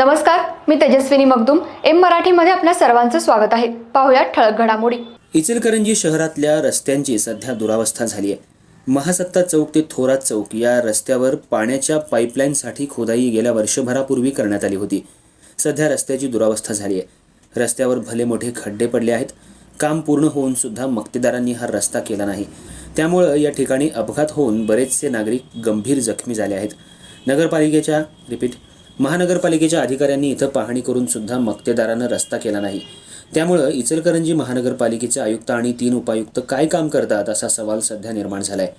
नमस्कार मी तेजस्विनी मगदुम. एम मराठीमध्ये आपल्या सर्वांचं स्वागत आहे. पाहुयात ठळक घडामोडी. इचलकरंजी शहरातल्या रस्त्यांची सध्या दुरावस्था झाली आहे महासत्ता चौक ते थोरात चौक या रस्त्यावर पाण्याच्या पाईपलाईनसाठी खोदाई गेल्या वर्षभरापूर्वी करण्यात आली होती. सध्या रस्त्याची दुरावस्था झाली आहे रस्त्यावर भले मोठे खड्डे पडले आहेत काम पूर्ण होऊन सुद्धा मक्तेदारांनी हा रस्ता केला नाही. त्यामुळं या ठिकाणी अपघात होऊन बरेचसे नागरिक गंभीर जखमी झाले आहेत. नगरपालिकेच्या रिपीट महानगरपालिकेच्या अधिकाऱ्यांनी इथं पाहणी करून सुद्धा मक्तेदारानं रस्ता केला नाही. त्यामुळं इचलकरंजी महानगरपालिकेचे आयुक्त आणि तीन उपायुक्त काय काम करतात असा सवाल सध्या निर्माण झालाय.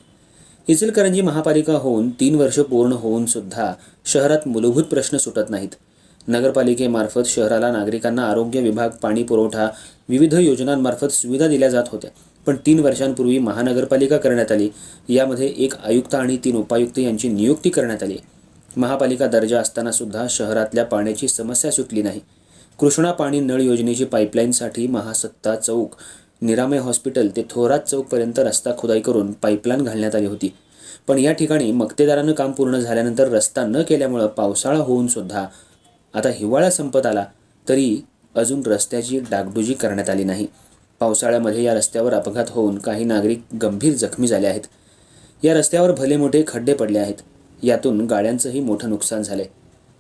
इचलकरंजी महापालिका होऊन तीन वर्ष पूर्ण होऊन सुद्धा शहरात मूलभूत प्रश्न सुटत नाहीत. नगरपालिकेमार्फत शहराला नागरिकांना आरोग्य विभाग पाणी पुरवठा विविध योजनांमार्फत सुविधा दिल्या जात होत्या. पण तीन वर्षांपूर्वी महानगरपालिका करण्यात आली. यामध्ये एक आयुक्त आणि तीन उपायुक्त यांची नियुक्ती करण्यात आली. महापालिका दर्जा असताना सुद्धा शहरातल्या पाण्याची समस्या सुटली नाही. कृष्णा पाणी नळ योजनेची पाईपलाईनसाठी महासत्ता चौक निरामय हॉस्पिटल ते थोरात चौकपर्यंत रस्ता खुदाई करून पाईपलाईन घालण्यात आली होती. पण या ठिकाणी मक्तेदारानं काम पूर्ण झाल्यानंतर रस्ता न केल्यामुळं पावसाळा होऊन सुद्धा आता हिवाळा संपत आला तरी अजून रस्त्याची डागडुजी करण्यात आली नाही. पावसाळ्यामध्ये या रस्त्यावर अपघात होऊन काही नागरिक गंभीर जखमी झाले आहेत. या रस्त्यावर भले मोठे खड्डे पडले आहेत. यातून गाड्यांचंही मोठं नुकसान झालंय.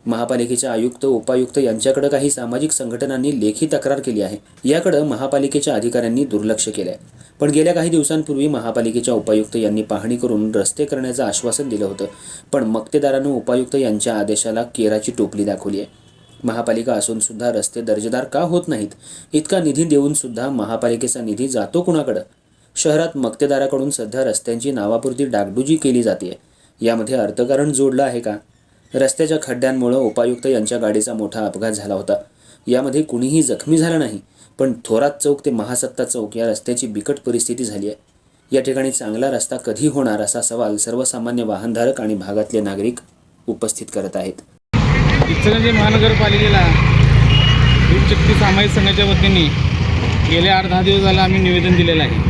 महापालिकेचे आयुक्त उपायुक्त यांच्याकडे काही सामाजिक संघटनांनी लेखी तक्रार केली आहे. याकडे महापालिकेच्या अधिकाऱ्यांनी दुर्लक्ष केलंय. पण गेल्या काही दिवसांपूर्वी महापालिकेच्या उपायुक्त यांनी पाहणी करून रस्ते करण्याचं आश्वासन दिलं होतं. पण मक्तेदारानं उपायुक्त यांच्या आदेशाला केराची टोपली दाखवली आहे. महापालिका असून सुद्धा रस्ते दर्जेदार का होत नाहीत इतका निधी देऊन सुद्धा महापालिकेचा निधी जातो कुणाकडं? शहरात मक्तेदाराकडून सध्या रस्त्यांची नावापुरती डागडुजी केली जाते यामध्ये अर्थकारण जोडलं आहे का? रस्त्याच्या खड्ड्यांमुळं उपायुक्त यांच्या गाडीचा मोठा अपघात झाला होता. यामध्ये कुणीही जखमी झालं नाही पण थोरात चौक ते महासत्ता चौक या रस्त्याची बिकट परिस्थिती झाली आहे. या ठिकाणी चांगला रस्ता कधी होणार असा सवाल सर्वसामान्य वाहनधारक आणि भागातले नागरिक उपस्थित करत आहेत. इचलकरंजी महानगरपालिकेला दूरशक्ती सामाजिक संघाच्या वतीने गेले आठ दहा दिवस झाला आम्ही निवेदन दिलेलं आहे.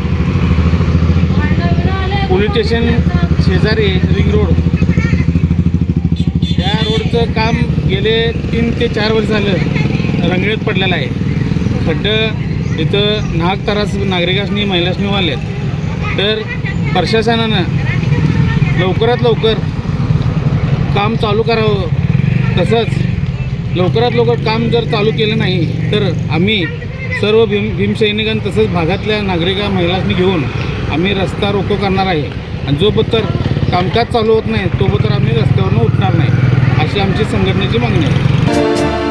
पोलीस स्टेशन शेजारी रिंग रोड. या रोडचं काम गेले तीन ते चार वर्ष झालं. रंगळीत पडलेलं आहे. खड्डं इथं नाहक त्रास नागरिकांनी महिलांनी वाले तर प्रशासनानं लवकरात लवकर काम चालू करावं. तसंच लवकरात लवकर काम जर चालू केलं नाही तर आम्ही सर्व भीम भीमसैनिकां तसंच भागातल्या नागरिका महिलांनी घेऊन आम्ही रस्ता रोको करणार आहे. आणि जोपतर कामकाज चालू होत नाही तोपतर आम्ही रस्त्यावरनं उठणार नाही अशी आमची संघटनेची मागणी आहे.